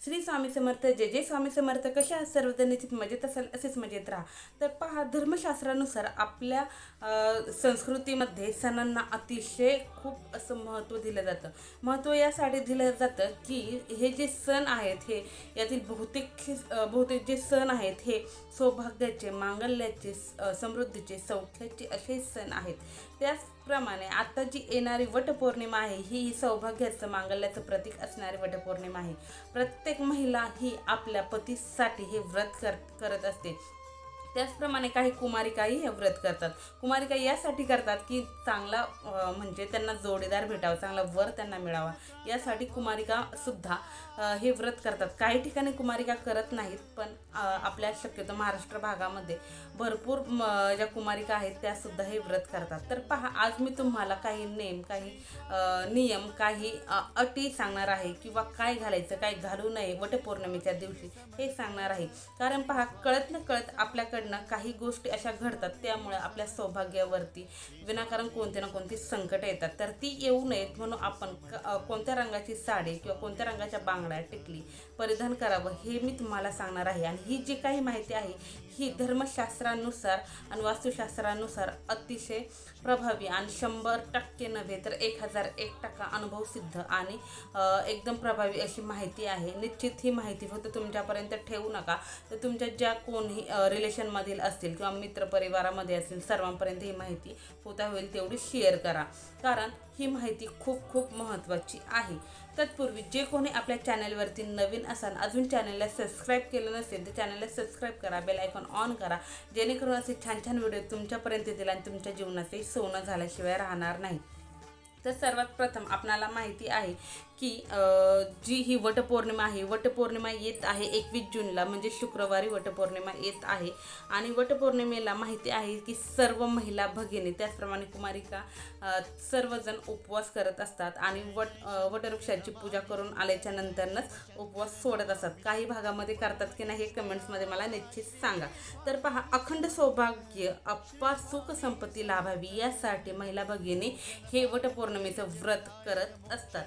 श्री स्वामी समर्थ जे जे स्वामी समर्थ. कशा आहात सर्वजण निश्चित मजेत असाल असेच मजेत राहा. तर पहा धर्मशास्त्रानुसार आपल्या संस्कृतीमध्ये सणांना अतिशय खूप असं महत्त्व दिलं जातं. महत्त्व यासाठी दिलं जातं की हे जे सण आहेत हे यातील बहुतेक बहुतेक जे सण आहेत हे सौभाग्याचे मांगल्याचे समृद्धीचे सौख्याचे असे सण आहेत. त्याचप्रमाणे आता जी येणारी वटपौर्णिमा आहे ही सौभाग्याचं मांगल्याचं प्रतीक असणारी वटपौर्णिमा आहे. प्रत्येक महिला ही आपल्या पतीसाठी हे व्रत कर करत असते. त्याचप्रमाणे काही कुमारिकाही हे व्रत करतात. कुमारिका यासाठी करतात की चांगला म्हणजे त्यांना जोडीदार भेटावा चांगला वर त्यांना मिळावा. यासाठी कुमारिका सुद्धा हे व्रत करतात. काही ठिकाणी कुमारिका करत नाहीत पण आपल्या शक्यतो महाराष्ट्र भागामध्ये भरपूर म, ज्या कुमारिका आहेत त्यासुद्धा हे व्रत करतात. तर पहा आज मी तुम्हाला काही नेम काही नियम काही अटी सांगणार आहे किंवा काय घालायचं काय घालू नये वटपौर्णिमेच्या दिवशी हे सांगणार आहे. कारण पहा कळत न कळत आपल्याकडनं काही गोष्टी अशा घडतात त्यामुळे आपल्या सौभाग्यावरती विनाकारण कोणते ना कोणती संकट येतात. तर ती येऊ नयेत म्हणून आपण कोणत्या रंगाची साडी किंवा कोणत्या रंगाच्या बांगड्या टिकली परिधान करावं हे मी तुम्हाला सांगणार आहे. आणि ही जी काही माहिती आहे ही धर्मशास्त्रानुसार आणि वास्तुशास्त्रानुसार अतिशय प्रभावी आणि शंभर टक्के नव्हे तर एक हजार एक टक्का अनुभव सिद्ध आणि एकदम प्रभावी अशी माहिती आहे. निश्चित ही माहिती फक्त तुमच्यापर्यंत ठेवू नका. तर तुमच्या ज्या कोणी रिलेशनमधील असतील किंवा मित्रपरिवारामध्ये असतील सर्वांपर्यंत ही माहिती होता होईल तेवढी शेअर करा. कारण ही माहिती खूप खूप महत्त्वाची आहे. तत्पूर्वी जे कोणी आपल्या चॅनलवरती नवीन असाल अजून चॅनलला सबस्क्राईब केलं नसेल तर चॅनलला सबस्क्राईब करा बेल आयकॉन ऑन करा. जेणेकरून असे छान छान व्हिडिओ तुमच्यापर्यंत येतील आणि तुमच्या जीवनाचे सोनं झाल्याशिवाय राहणार नाही. तर सर्वात प्रथम आपणाला माहिती आहे की जी ही वटपौर्णिमा आहे वटपौर्णिमा येत आहे एकवीस जूनला म्हणजे शुक्रवारी वटपौर्णिमा येत आहे. आणि वटपौर्णिमेला माहिती आहे की सर्व महिला भगिनी त्याचप्रमाणे कुमारिका सर्वजण उपवास करत असतात. आणि वट वटवृक्षाची पूजा करून आल्याच्या नंतरनंच उपवास सोडत असतात. काही भागामध्ये करतात की नाही हे कमेंट्समध्ये मला निश्चित सांगा. तर पहा अखंड सौभाग्य अप्पा सुख संपत्ती लाभावी यासाठी महिला भगिनी हे वटपौर्णिमा वटपौर्णिमेचं व्रत करत असतात.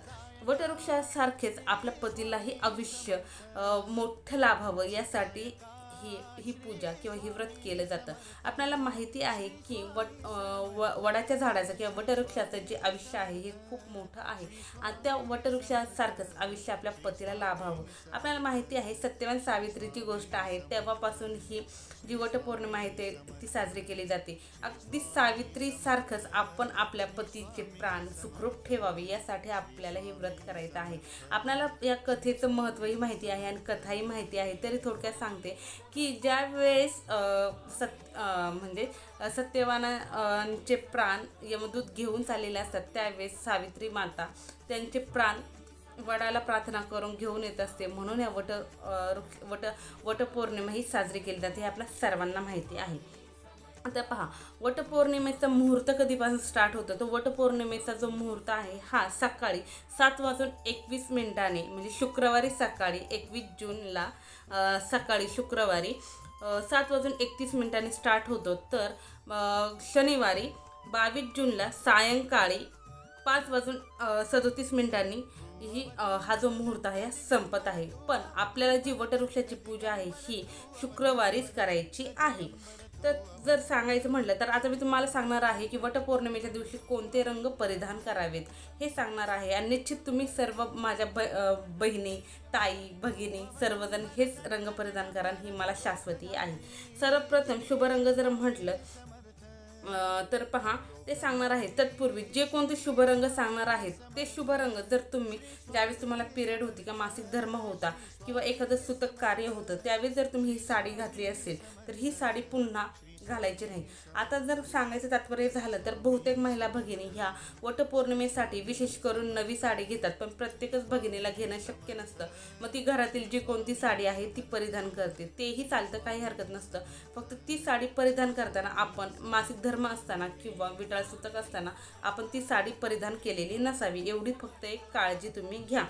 वटवृक्षासारखेच आपल्या पतीलाही आयुष्य मोठं लाभावं यासाठी ही ही पूजा किंवा हे व्रत केलं जातं. आपल्याला माहिती आहे की वट व वडाच्या झाडाचं किंवा वटवृक्षाचं जे आयुष्य आहे हे खूप मोठं आहे. आणि त्या वटवृक्षासारखंच आयुष्य आपल्या पतीला लाभावं. आपल्याला माहिती आहे सत्यवान सावित्रीची गोष्ट आहे तेव्हापासून ही जी वटपौर्णिमा आहे ते ती साजरी केली जाते. अगदी सावित्रीसारखंच आपण आपल्या पतीचे प्राण सुखरूप ठेवावे यासाठी आपल्याला हे व्रत करायचं आहे. आपल्याला या कथेचं महत्त्वही माहिती आहे आणि कथाही माहिती आहे तरी थोडक्यात सांगते की ज्या वेळेस सत म्हणजे सत्यवानांचे प्राण यमदूत घेऊन चाललेले असतात त्यावेळेस सावित्री माता त्यांचे प्राण वडाला प्रार्थना करून घेऊन येत असते. म्हणून या वट वट वटपौर्णिमा ही साजरी केली जाते हे आपल्या सर्वांना माहिती आहे. आता पहा वटपौर्णिमेचा मुहूर्त कधीपासून स्टार्ट होतो? तो वटपौर्णिमेचा जो मुहूर्त आहे हा सकाळी सात वाजून एकवीस मिनिटाने म्हणजे शुक्रवारी सकाळी एकवीस जूनला सकाळी शुक्रवारी सात वाजून एकतीस मिनिटांनी स्टार्ट होतो. तर शनिवारी बावीस जूनला सायंकाळी पाच वाजून सदोतीस मिनिटांनी ही हा जो मुहूर्त आहे हा संपत आहे. पण आपल्याला जी वटवृक्षाची पूजा आहे ही शुक्रवारीच करायची आहे. तर जर सांगायचं म्हटलं तर आता मी तुम्हाला सांगणार आहे की वटपौर्णिमेच्या दिवशी कोणते रंग परिधान करावेत हे सांगणार आहे. आणि निश्चित तुम्ही सर्व माझ्या ब बहिणी ताई भगिनी सर्वजण हेच रंग परिधान करा ही मला शाश्वती आहे. सर्वप्रथम शुभ रंग जर म्हटलं तर पहा ते सांगणार आहे तत्पूर्वी जे कोणते शुभ रंग सांगणार आहेत ते शुभ रंग जर तुम्ही ज्यावेळेस तुम्हाला पिरियड होती किंवा मासिक धर्म होता किंवा एखादं सुतक कार्य होतं त्यावेळेस जर तुम्ही ही साडी घातली असेल तर ही साडी पुन्हा घालायची नाही. आता जर सांगायचं तात्पर्य झालं तर बहुतेक महिला भगिनी ह्या वटपौर्णिमेसाठी विशेष करून नवी साडी घेतात. पण प्रत्येकच भगिनीला घेणं शक्य नसतं. मग ती घरातील जी कोणती साडी आहे ती परिधान करते. तेही चालतं काही हरकत नसतं. फक्त ती साडी परिधान करताना आपण मासिक धर्म असताना किंवा विटाळ सूतक असताना आपण ती साडी परिधान केलेली नसावी. एवढी फक्त एक काळजी तुम्ही घ्या.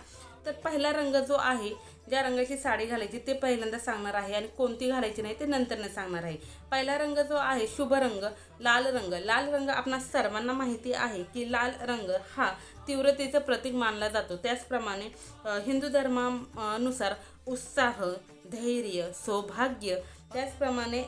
तर पहिला रंग जो आहे ज्या रंगाची साडी घालायची ते पहिल्यांदा सांगणार आहे आणि कोणती घालायची नाही ते नंतरनं सांगणार आहे. पहिला रंग जो आहे शुभ रंग लाल रंग. लाल रंग आपणा सर्वांना माहिती आहे की लाल रंग हा तीव्रतेचं प्रतीक मानला जातो. त्याचप्रमाणे हिंदू धर्मानुसार उत्साह धैर्य सौभाग्य त्याचप्रमाणे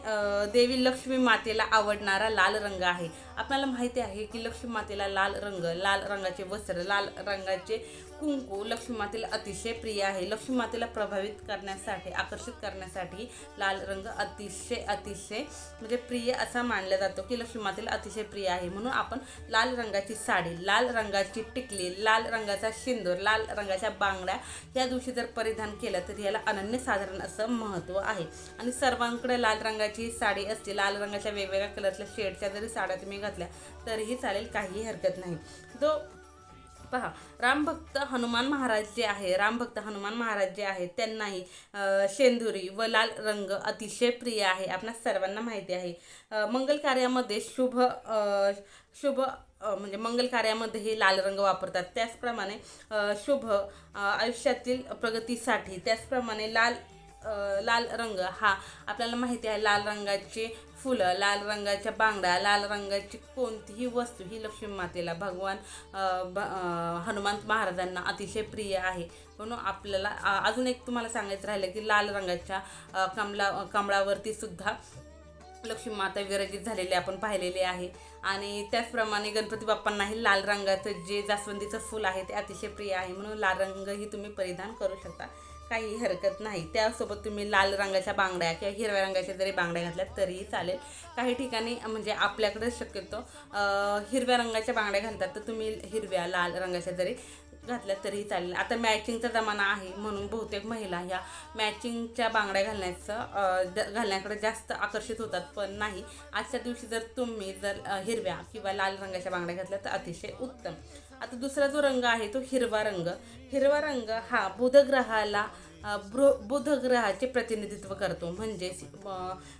देवी लक्ष्मी मातेला आवडणारा लाल रंग आहे. आपल्याला माहिती आहे की लक्ष्मी मातेला लाल रंग लाल रंगाचे वस्त्र लाल रंगाचे कुंकू लक्ष्मीमातेला अतिशय प्रिय आहे. लक्ष्मीमातेला प्रभावित करण्यासाठी आकर्षित करण्यासाठी लाल रंग अतिशय अतिशय म्हणजे प्रिय असा मानला जातो की लक्ष्मीमातेला अतिशय प्रिय आहे. म्हणून आपण लाल रंगाची साडी लाल रंगाची टिकली लाल रंगाचा शेंदूर लाल रंगाच्या बांगड्या या दिवशी जर परिधान केलं तर याला अनन्यसाधारण असं महत्त्व आहे. आणि सर्वांकडे लाल रंगाची साडी असते. लाल रंगाच्या वेगवेगळ्या कलरच्या शेडच्या जरी साड्या तुम्ही घातल्या तरीही चालेल काहीही हरकत नाही. जो पहा रामभक्त हनुमान महाराज जे आहे रामभक्त हनुमान महाराज जे आहेत त्यांनाही शेंदुरी व लाल रंग अतिशय प्रिय आहे आपणा सर्वांना माहिती आहे. मंगल कार्यामध्ये शुभ शुभ म्हणजे मंगल कार्यामध्ये हे लाल रंग वापरतात. त्याचप्रमाणे शुभ आयुष्यातील प्रगतीसाठी त्याचप्रमाणे लाल लाल रंग हा आपल्याला माहिती आहे लाल रंगाची फुलं लाल रंगाच्या बांगड्या लाल रंगाची कोणतीही वस्तू ही लक्ष्मी मातेला भगवान अ, हनुमंत महाराजांना अतिशय प्रिय आहे. म्हणून आपल्याला अजून एक तुम्हाला सांगायचं राहिलं की लाल रंगाच्या कमला कमळावरती सुद्धा लक्ष्मी माता विराजित झालेले आपण पाहिलेले आहे. आणि त्याचप्रमाणे गणपती बाप्पांनाही लाल रंगाचं जे जास्वंदीचं फूल आहे ते अतिशय प्रिय आहे. म्हणून लाल रंगही तुम्ही परिधान करू शकता. काही हरकत नाही. त्यासोबत तुम्ही लाल रंगाच्या बांगड्या किंवा हिरव्या रंगाच्या जरी बांगड्या घातल्या तरीही चालेल. काही ठिकाणी म्हणजे आपल्याकडे शक्यतो हिरव्या रंगाच्या बांगड्या घालतात तर तुम्ही हिरव्या लाल रंगाच्या जरी घातल्या तरीही चालेल. आता मॅचिंगचा जमाना आहे म्हणून बहुतेक महिला ह्या मॅचिंगच्या बांगड्या घालण्याचं घालण्याकडे जास्त आकर्षित होतात. पण नाही आजच्या दिवशी जर तुम्ही जर हिरव्या किंवा लाल रंगाच्या बांगड्या घातल्या तर अतिशय उत्तम. आता दुसरा जो रंग आहे तो हिरवा रंग. हिरवा रंग हा बुधग्रहाला ब्रु बुधग्रहाचे बुध ग्रहाचे प्रतिनिधित्व करतो. म्हणजेच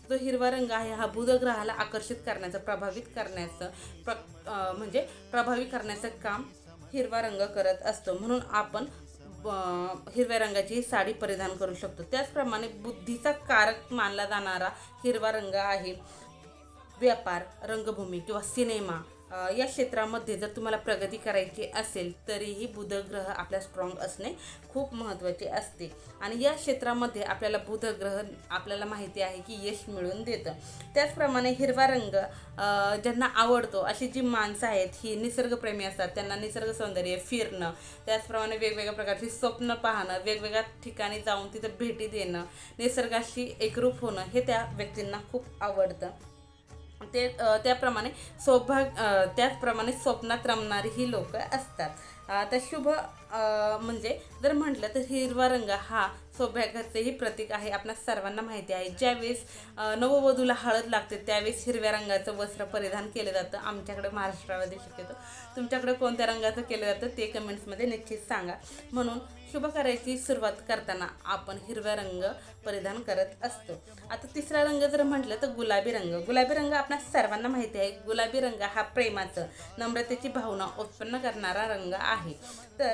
जो हिरवा रंग आहे हा बुध ग्रहाला आकर्षित करण्याचं प्रभावित करण्याचं प्र म्हणजे प्रभावी करण्याचं काम हिरवा रंग करत असतो. म्हणून आपण हिरव्या रंगाची साडी परिधान करू शकतो. त्याचप्रमाणे बुद्धीचा कारक मानला जाणारा हिरवा रंग आहे व्यापार रंगभूमी किंवा सिनेमा. या क्षेत्रामध्ये जर तुम्हाला प्रगती करायची असेल तरीही बुधग्रह आपल्या स्ट्रॉंग असणे खूप महत्त्वाचे असते. आणि या क्षेत्रामध्ये आपल्याला बुधग्रह आपल्याला माहिती आहे की यश मिळवून देतं. त्याचप्रमाणे हिरवा रंग ज्यांना आवडतो अशी जी माणसं आहेत ही निसर्गप्रेमी असतात. त्यांना निसर्ग सौंदर्य फिरणं त्याचप्रमाणे वेगवेगळ्या प्रकारची स्वप्न पाहणं वेगवेगळ्या ठिकाणी जाऊन तिथं भेटी देणं निसर्गाशी एकरूप होणं हे त्या व्यक्तींना खूप आवडतं. ते त्याप्रमाणे सौभाग त्याचप्रमाणे स्वप्नात रमणारी ही लोकं असतात. आता शुभ म्हणजे जर म्हटलं तर हिरवा रंग हा सौभाग्याचेही प्रतीक आहे आपल्या सर्वांना माहिती आहे. ज्यावेळेस नववधूला हळद लागते त्यावेळेस हिरव्या रंगाचं वस्त्र परिधान केलं जातं. आमच्याकडे महाराष्ट्रामध्ये शक्यतो. तुमच्याकडे कोणत्या रंगाचं केलं जातं ते कमेंट्समध्ये निश्चित सांगा. म्हणून शुभ कार्याची सुरुवात करताना आपण हिरवा रंग परिधान करत असतो. आता तिसरा रंग जर म्हटलं तर गुलाबी रंग. गुलाबी रंग आपल्या सर्वांना माहिती आहे. गुलाबी रंग हा प्रेमाचं नम्रतेची भावना उत्पन्न करणारा रंग आहे. तर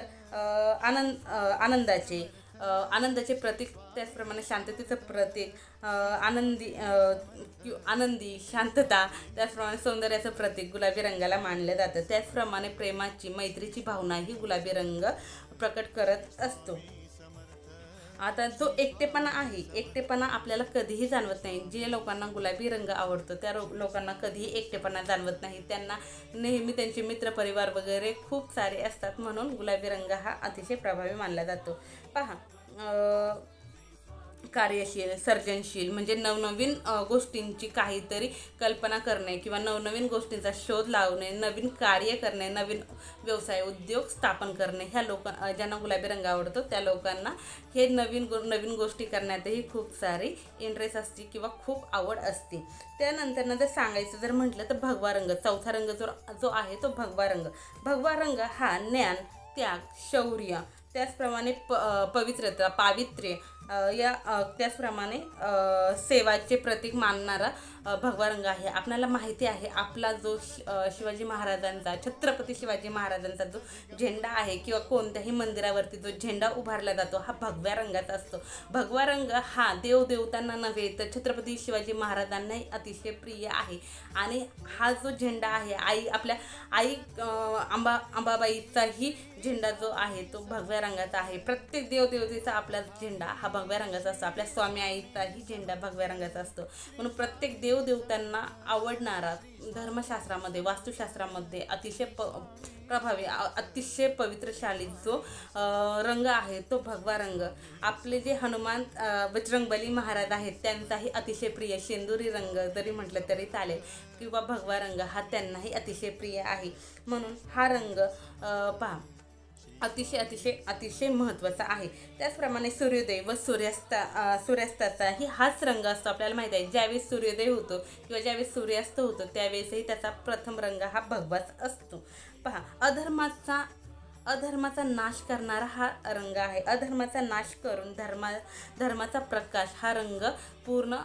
आनंद आनंदाचे आनंदाचे प्रतीक त्याचप्रमाणे शांततेचं प्रतीक आनंदी कि- आनंदी शांतता त्याचप्रमाणे सौंदर्याचं प्रतीक गुलाबी रंगाला मानलं जातं. त्याचप्रमाणे प्रेमाची मैत्रीची भावना ही गुलाबी रंग प्रकट करत असतो. आता जो एकटेपणा आहे. एकटेपणा आपल्याला कधीही जाणवत नाही. जे लोकांना गुलाबी रंग आवडतो त्या रो- लोकांना कधीही एकटेपणा जाणवत नाही. त्यांना नेहमी त्यांचे मित्रपरिवार वगैरे खूप सारे असतात म्हणून गुलाबी रंग हा अतिशय प्रभावी मानला जातो. पहा कार्यशील सर्जनशील म्हणजे नवनवीन गोष्टींची काहीतरी कल्पना करणे किंवा नवनवीन गोष्टींचा शोध लावणे नवीन कार्य करणे नवीन व्यवसाय उद्योग स्थापन करणे ह्या लोक ज्यांना गुलाबी रंग आवडतो त्या लोकांना हे नवीन गो नवीन गोष्टी करण्यातही खूप सारी इंटरेस्ट असते किंवा खूप आवड असते. त्यानंतरनं जर सांगायचं जर म्हटलं तर भगवा रंग चौथा रंग जो जो आहे तो भगवा रंग. भगवा रंग हा ज्ञान त्याग शौर्य त्याचप्रमाणे प पवित्रता पावित्र्य या त्याचप्रमाणे सेवाचे प्रतीक मानणारा भगवा रंग आहे. आपल्याला माहिती आहे आपला जो शि- शिवाजी महाराजांचा छत्रपती शिवाजी महाराजांचा जो झेंडा आहे किंवा कोणत्याही मंदिरावरती जो झेंडा उभारला जातो हा भगव्या रंगाचा असतो. भगवा रंग हा देवदेवतांना नव्हे तर छत्रपती शिवाजी महाराजांनाही अतिशय प्रिय आहे. आणि हा जो झेंडा आहे आई आपल्या आई आंबा अंबाबाईचाही झेंडा जो आहे तो भगव्या रंगाचा आहे. प्रत्येक देवदेवतेचा आपला झेंडा हा भगव्या रंगाचा असतो. आपल्या स्वामी आईचाही झेंडा भगव्या रंगाचा असतो. म्हणून प्रत्येक देवदेवतांना आवडणारा धर्मशास्त्रामध्ये वास्तुशास्त्रामध्ये अतिशय प प्रभावी अतिशय पवित्रशाली जो रंग आहे तो भगवा रंग. आपले जे हनुमान बजरंगबली महाराज आहेत त्यांचाही अतिशय प्रिय शेंदुरी रंग जरी म्हटलं तरी चालेल. किंवा भगवा रंग हा त्यांनाही अतिशय प्रिय आहे. म्हणून हा रंग पहा अतिशय अतिशय अतिशय महत्त्वाचा आहे. त्याचप्रमाणे सूर्योदय व सूर्यास्ता सूर्यास्ताचाही हाच रंग असतो आपल्याला माहीत आहे. ज्यावेळेस सूर्योदय होतो किंवा ज्यावेळेस सूर्यास्त होतो त्यावेळेसही त्याचा प्रथम रंग हा भगवाच असतो. पहा अधर्माचा अधर्माचा नाश करणारा हा रंग आहे. अधर्माचा नाश करून धर्मा धर्माचा प्रकाश हा रंग पूर्ण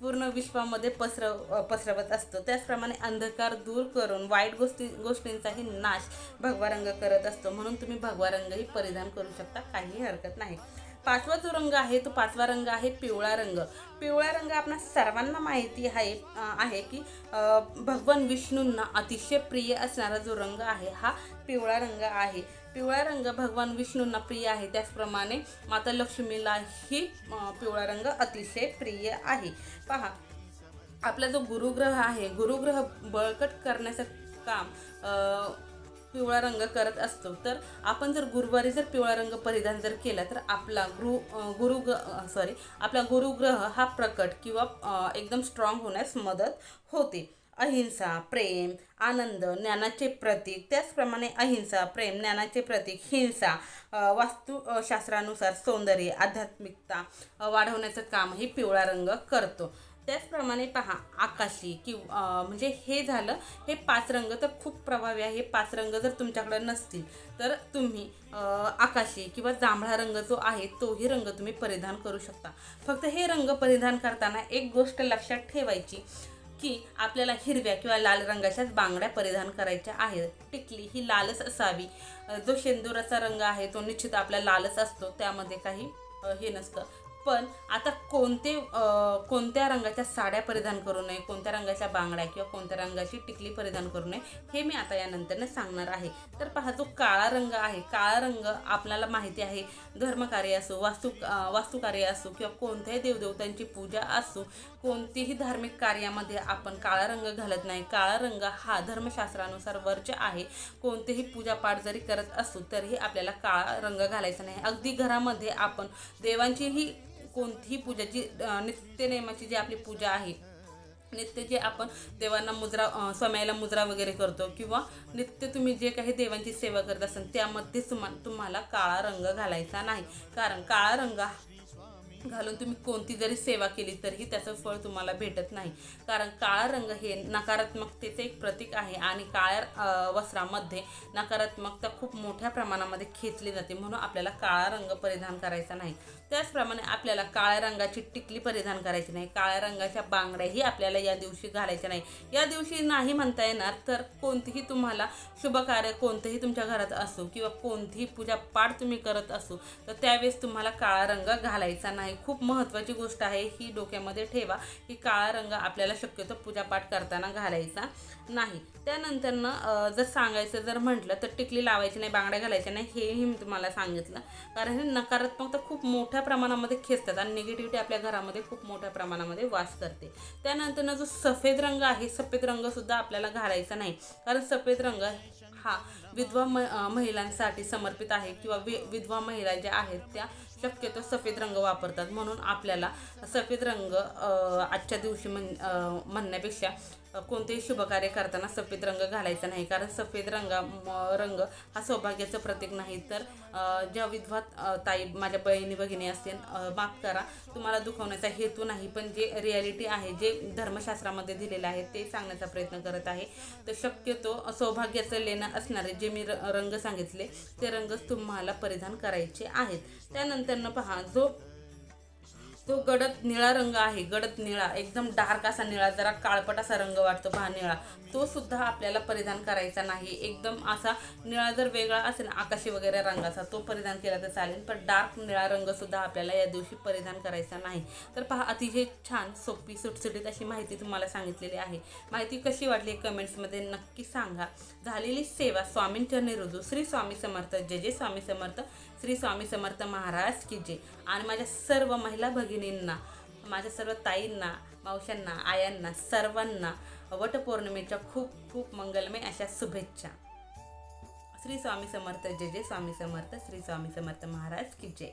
पूर्ण विश्वामध्ये पसरव पसरवत असतो. त्याचप्रमाणे अंधकार दूर करून वाईट गोष्टी गोष्टींचाही नाश भगवा रंग करत असतो. म्हणून तुम्ही भगवा रंगही परिधान करू शकता. काहीही हरकत नाही. पाचवा जो रंग आहे तो पाचवा रंग आहे पिवळा रंग. पिवळा रंग आपणा सर्वांना माहिती आहे आहे की भगवान विष्णूंना अतिशय प्रिय असणारा जो रंग आहे हा पिवळा रंग आहे. पिवळा रंग भगवान विष्णूंना प्रिय आहे. त्याचप्रमाणे माता लक्ष्मीलाही पिवळा रंग अतिशय प्रिय आहे. पहा आपला जो गुरुग्रह आहे गुरुग्रह बळकट करण्याचं काम पिवळा रंग करत असतो. तर आपण जर गुरुवारी जर पिवळा रंग परिधान जर केला तर आपला गुरु गुरु सॉरी आपला गुरुग्रह हा प्रकट किंवा एकदम स्ट्रॉंग होण्यास मदत होते. अहिंसा प्रेम आनंद ज्ञानाचे प्रतीक. त्याचप्रमाणे अहिंसा प्रेम ज्ञानाचे प्रतीक हिंसा वास्तुशास्त्रानुसार वास्तू शास्त्रानुसार सौंदर्य आध्यात्मिकता वाढवण्याचं वाढवण्याचं कामही पिवळा रंग करतो. त्याचप्रमाणे पहा आकाशी किंवा म्हणजे हे झालं हे पाच रंग तर खूप प्रभावी आहे. हे पाच रंग जर तुमच्याकडे नसतील तर तुम्ही आकाशी किंवा जांभळा रंग जो आहे तोही रंग तुम्ही परिधान करू शकता. फक्त हे रंग परिधान करताना एक गोष्ट लक्षात ठेवायची की आपल्याला हिरव्या किंवा लाल रंगाच्याच बांगड्या परिधान करायच्या आहेत. टिकली ही लालच असावी. जो शेंदुराचा रंग आहे तो निश्चित आपला लालच असतो. त्यामध्ये काही हे नसतं. पण आता कोणते कोणत्या रंगाच्या साड्या परिधान करू नये कोणत्या रंगाच्या बांगड्या किंवा कोणत्या रंगाची टिकली परिधान करू नये हे मी आता यानंतरनं सांगणार आहे. तर पहा जो काळा रंग आहे काळा रंग आपल्याला माहिती आहे धर्मकार्य असो वास्तू वास्तुकार्य असो किंवा कोणत्याही देवदेवतांची पूजा असो कोणतीही धार्मिक कार्यामध्ये आपण काळा रंग घालत नाही. काळा रंग हा धर्मशास्त्रानुसार वर्ज्य आहे. कोणतेही पूजापाठ जरी करत असू तरीही आपल्याला काळा रंग घालायचा नाही. अगदी घरामध्ये आपण देवांचीही कोणतीही पूजा जी अ, नित्यनेमाची जी आपली पूजा आहे नित्य जे आपण देवांना मुद्रा अ, स्वाम्याला मुद्रा वगैरे करतो किंवा नित्य तुम्ही जे काही देवांची सेवा करत असाल त्यामध्ये तुम्हाला काळा रंग घालायचा नाही. कारण काळा रंग घालून तुम्ही कोणती जरी सेवा केली तरीही त्याचं फळ तुम्हाला भेटत नाही. कारण काळा रंग हे नकारात्मकतेचे एक प्रतीक आहे आणि काळ्या वस्त्रामध्ये नकारात्मकता खूप मोठ्या प्रमाणामध्ये खेचली जाते म्हणून आपल्याला काळा रंग परिधान करायचा नाही. त्याचप्रमाणे आपल्याला काळ्या रंगाची टिकली परिधान करायची नाही. काळ्या रंगाच्या बांगड्याही आपल्याला या दिवशी घालायच्या नाही. या दिवशी नाही म्हणता येणार तर कोणतीही तुम्हाला शुभ कार्य कोणतेही तुमच्या घरात असो किंवा कोणतीही पूजा पाठ तुम्ही करत असो तर त्यावेळेस तुम्हाला काळा रंग घालायचा नाही. खूप महत्त्वाची गोष्ट आहे ही डोक्यामध्ये ठेवा की काळा रंग आपल्याला शक्यतो पूजापाठ करताना घालायचा नाही. त्यानंतरनं जर सांगायचं जर म्हटलं तर टिकली लावायची नाही बांगड्या घालायच्या नाही हेही मी तुम्हाला सांगितलं. कारण हे नकारात्मकता खूप मोठ्या प्रमाणामध्ये खेचतात आणि निगेटिव्हिटी आपल्या घरामध्ये खूप मोठ्या प्रमाणामध्ये वास करते. त्यानंतरनं जो सफेद रंग आहे सफेद रंगसुद्धा आपल्याला घालायचा नाही. कारण सफेद रंग हा विधवा म महिलांसाठी समर्पित आहे किंवा वि विधवा महिला ज्या आहेत त्या शक्यतो सफेद रंग वापरतात. म्हणून आपल्याला सफेद रंग आजच्या दिवशी म्हण म्हणण्यापेक्षा कोणतेही शुभकार्य करताना सफेद रंग घालायचा नाही कारण सफेद रंगा म- रंग हा सौभाग्याचं प्रतीक नाही. तर ज्या विधवा ताई माझ्या बहिणी भगिनी असतील माफ करा तुम्हाला दुखवण्याचा हेतू नाही पण जे रियालिटी आहे जे धर्मशास्त्रामध्ये दिलेलं आहे ते सांगण्याचा प्रयत्न करत आहे. तर शक्यतो सौभाग्याचं लेणं असणारे जे मी र- रंग सांगितले ते रंगच तुम्हाला परिधान करायचे आहेत. त्यानंतरनं पहा जो तो गडद निळा रंग आहे गडद निळा एकदम डार्क असा निळा जरा काळपट असा रंग वाटतो पहा निळा. तो सुद्धा आपल्याला परिधान करायचा नाही. एकदम असा निळा जर वेगळा असेल आकाशी वगैरे रंगाचा तो परिधान केला तर चालेल पण डार्क निळा रंग सुद्धा आपल्याला या दिवशी परिधान करायचा नाही. तर पहा अतिशय छान सोपी सुटसुटीत अशी माहिती तुम्हाला सांगितलेली आहे. माहिती कशी वाटली कमेंट्समध्ये नक्की सांगा. झालेली सेवा स्वामींच्या निरुजू श्री स्वामी समर्थ जय जय स्वामी समर्थ. श्री स्वामी समर्थ महाराज की जय. आणि माझ्या सर्व महिला भगिनींना माझ्या सर्व ताईंना मावशांना आयांना सर्वांना वटपौर्णिमेच्या खूप खूप मंगलमय अशा शुभेच्छा. श्री स्वामी समर्थ जय जय स्वामी समर्थ श्री स्वामी समर्थ महाराज की जय.